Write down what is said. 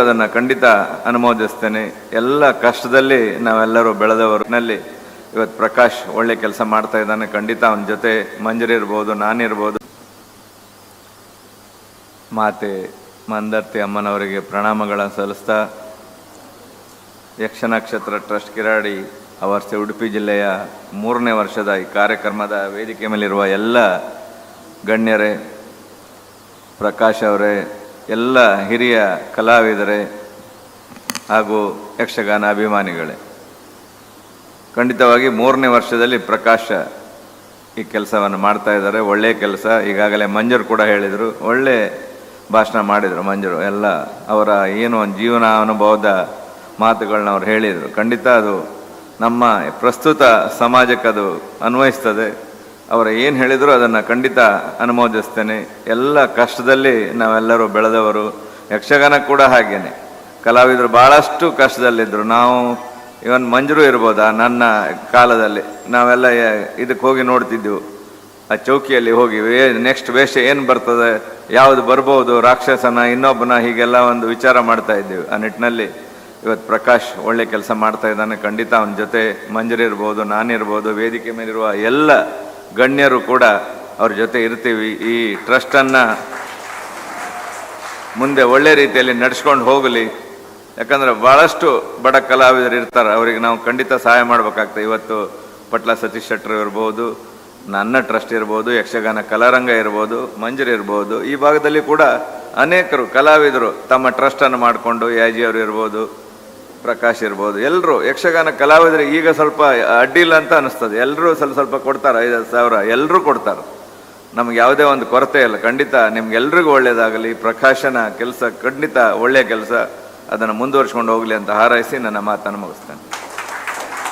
ಅದನ್ನು ಖಂಡಿತ ಅನುಮೋದಿಸ್ತೇನೆ. ಎಲ್ಲ ಕಷ್ಟದಲ್ಲಿ ನಾವೆಲ್ಲರೂ ಬೆಳೆದವರಿನಲ್ಲಿ ಇವತ್ತು ಪ್ರಕಾಶ್ ಒಳ್ಳೆ ಕೆಲಸ ಮಾಡ್ತಾ ಇದ್ದಾನೆ. ಖಂಡಿತ ಅವನ ಜೊತೆ ಮಂಜರಿ ಇರ್ಬೋದು ನಾನಿರ್ಬೋದು ಮಾತೆ ಮಂದರ್ತಿ ಅಮ್ಮನವರಿಗೆ ಪ್ರಣಾಮಗಳನ್ನು ಸಲ್ಲಿಸ್ತಾ, ಯಕ್ಷನಕ್ಷತ್ರ ಟ್ರಸ್ಟ್ ಕಿರಾಡಿ ಅವರ್ಸ್ ಉಡುಪಿ ಜಿಲ್ಲೆಯ ಮೂರನೇ ವರ್ಷದ ಈ ಕಾರ್ಯಕ್ರಮದ ವೇದಿಕೆ ಮೇಲಿರುವ ಎಲ್ಲ ಗಣ್ಯರೇ, ಪ್ರಕಾಶ್ ಅವರೇ ಎಲ್ಲ ಹಿರಿಯ ಕಲಾವಿದರೇ ಹಾಗೂ ಯಕ್ಷಗಾನ ಅಭಿಮಾನಿಗಳೇ. ಖಂಡಿತವಾಗಿ ಮೂರನೇ ವರ್ಷದಲ್ಲಿ ಪ್ರಕಾಶ ಈ ಕೆಲಸವನ್ನು ಮಾಡ್ತಾ ಇದ್ದಾರೆ. ಒಳ್ಳೆಯ ಕೆಲಸ. ಈಗಾಗಲೇ ಮಂಜರು ಕೂಡ ಹೇಳಿದರು. ಒಳ್ಳೆ ಭಾಷಣ ಮಾಡಿದರು ಮಂಜರು. ಎಲ್ಲ ಅವರ ಏನು ಒಂದು ಜೀವನ ಅನುಭವದ ಮಾತುಗಳನ್ನ ಅವ್ರು ಹೇಳಿದರು. ಖಂಡಿತ ಅದು ನಮ್ಮ ಪ್ರಸ್ತುತ ಸಮಾಜಕ್ಕೆ ಅದು ಅನ್ವಯಿಸ್ತದೆ. ಅವರು ಏನು ಹೇಳಿದರು ಅದನ್ನು ಖಂಡಿತ ಅನುಮೋದಿಸ್ತೇನೆ. ಎಲ್ಲ ಕಷ್ಟದಲ್ಲಿ ನಾವೆಲ್ಲರೂ ಬೆಳೆದವರು. ಯಕ್ಷಗಾನ ಕೂಡ ಹಾಗೇನೆ. ಕಲಾವಿದರು ಭಾಳಷ್ಟು ಕಷ್ಟದಲ್ಲಿದ್ದರು ನಾವು ಇವನ್ ಮಂಜರು ಇರ್ಬೋದಾ? ನನ್ನ ಕಾಲದಲ್ಲಿ. ನಾವೆಲ್ಲ ಇದಕ್ಕೆ ಹೋಗಿ ನೋಡ್ತಿದ್ದೆವು. ಆ ಚೌಕಿಯಲ್ಲಿ ಹೋಗಿ ನೆಕ್ಸ್ಟ್ ವೇಷ ಏನು ಬರ್ತದೆ? ಯಾವುದು ಬರ್ಬೋದು? ರಾಕ್ಷಸನ, ಇನ್ನೊಬ್ಬನ ಹೀಗೆಲ್ಲ ಒಂದು ವಿಚಾರ ಮಾಡ್ತಾ ಇದ್ದೀವಿ. ಆ ನಿಟ್ಟಿನಲ್ಲಿ ಇವತ್ತು ಪ್ರಕಾಶ್ ಒಳ್ಳೆ ಕೆಲಸ ಮಾಡ್ತಾ ಇದ್ದಾನೆ. ಖಂಡಿತ ಅವನ ಜೊತೆ ಮಂಜರಿರ್ಬೋದು ನಾನಿರ್ಬೋದು, ವೇದಿಕೆ ಮೇಲಿರುವ ಎಲ್ಲ ಗಣ್ಯರು ಕೂಡ ಅವ್ರ ಜೊತೆ ಇರ್ತೀವಿ. ಈ ಟ್ರಸ್ಟನ್ನು ಮುಂದೆ ಒಳ್ಳೆ ರೀತಿಯಲ್ಲಿ ನಡೆಸ್ಕೊಂಡು ಹೋಗಲಿ. ಯಾಕಂದರೆ ಭಾಳಷ್ಟು ಬಡ ಕಲಾವಿದರು ಇರ್ತಾರೆ. ಅವರಿಗೆ ನಾವು ಖಂಡಿತ ಸಹಾಯ ಮಾಡಬೇಕಾಗ್ತದೆ. ಇವತ್ತು ಪಟ್ಲ ಸತೀಶ್ ಶೆಟ್ಟರು ಇರ್ಬೋದು, ನನ್ನ ಟ್ರಸ್ಟ್ ಇರ್ಬೋದು, ಯಕ್ಷಗಾನ ಕಲಾರಂಗ ಇರ್ಬೋದು, ಮಂಜರಿ ಇರ್ಬೋದು, ಈ ಭಾಗದಲ್ಲಿ ಕೂಡ ಅನೇಕರು ಕಲಾವಿದರು ತಮ್ಮ ಟ್ರಸ್ಟನ್ನು ಮಾಡಿಕೊಂಡು ಯಾಜಿಯವರು ಇರ್ಬೋದು ಪ್ರಕಾಶ್ ಇರ್ಬೋದು. ಎಲ್ಲರೂ ಯಕ್ಷಗಾನ ಕಲಾವಿದರು ಈಗ ಸ್ವಲ್ಪ ಅಡ್ಡಿಲ್ಲ ಅಂತ ಅನಿಸ್ತದೆ. ಎಲ್ಲರೂ ಸ್ವಲ್ಪ ಸ್ವಲ್ಪ ಕೊಡ್ತಾರೆ, ಐದು ಸಾವಿರ ಎಲ್ಲರೂ ಕೊಡ್ತಾರೆ. ನಮ್ಗೆ ಯಾವುದೇ ಒಂದು ಕೊರತೆ ಇಲ್ಲ. ಖಂಡಿತ ನಿಮ್ಗೆಲ್ರಿಗೂ ಒಳ್ಳೆಯದಾಗಲಿ ಪ್ರಕಾಶನ ಕೆಲಸ ಖಂಡಿತ ಒಳ್ಳೆಯ ಕೆಲಸ. ಅದನ್ನು ಮುಂದುವರಿಸ್ಕೊಂಡು ಹೋಗಲಿ ಅಂತ ಹಾರೈಸಿ ನನ್ನ ಮಾತನ್ನು ಮುಗಿಸ್ತೇನೆ.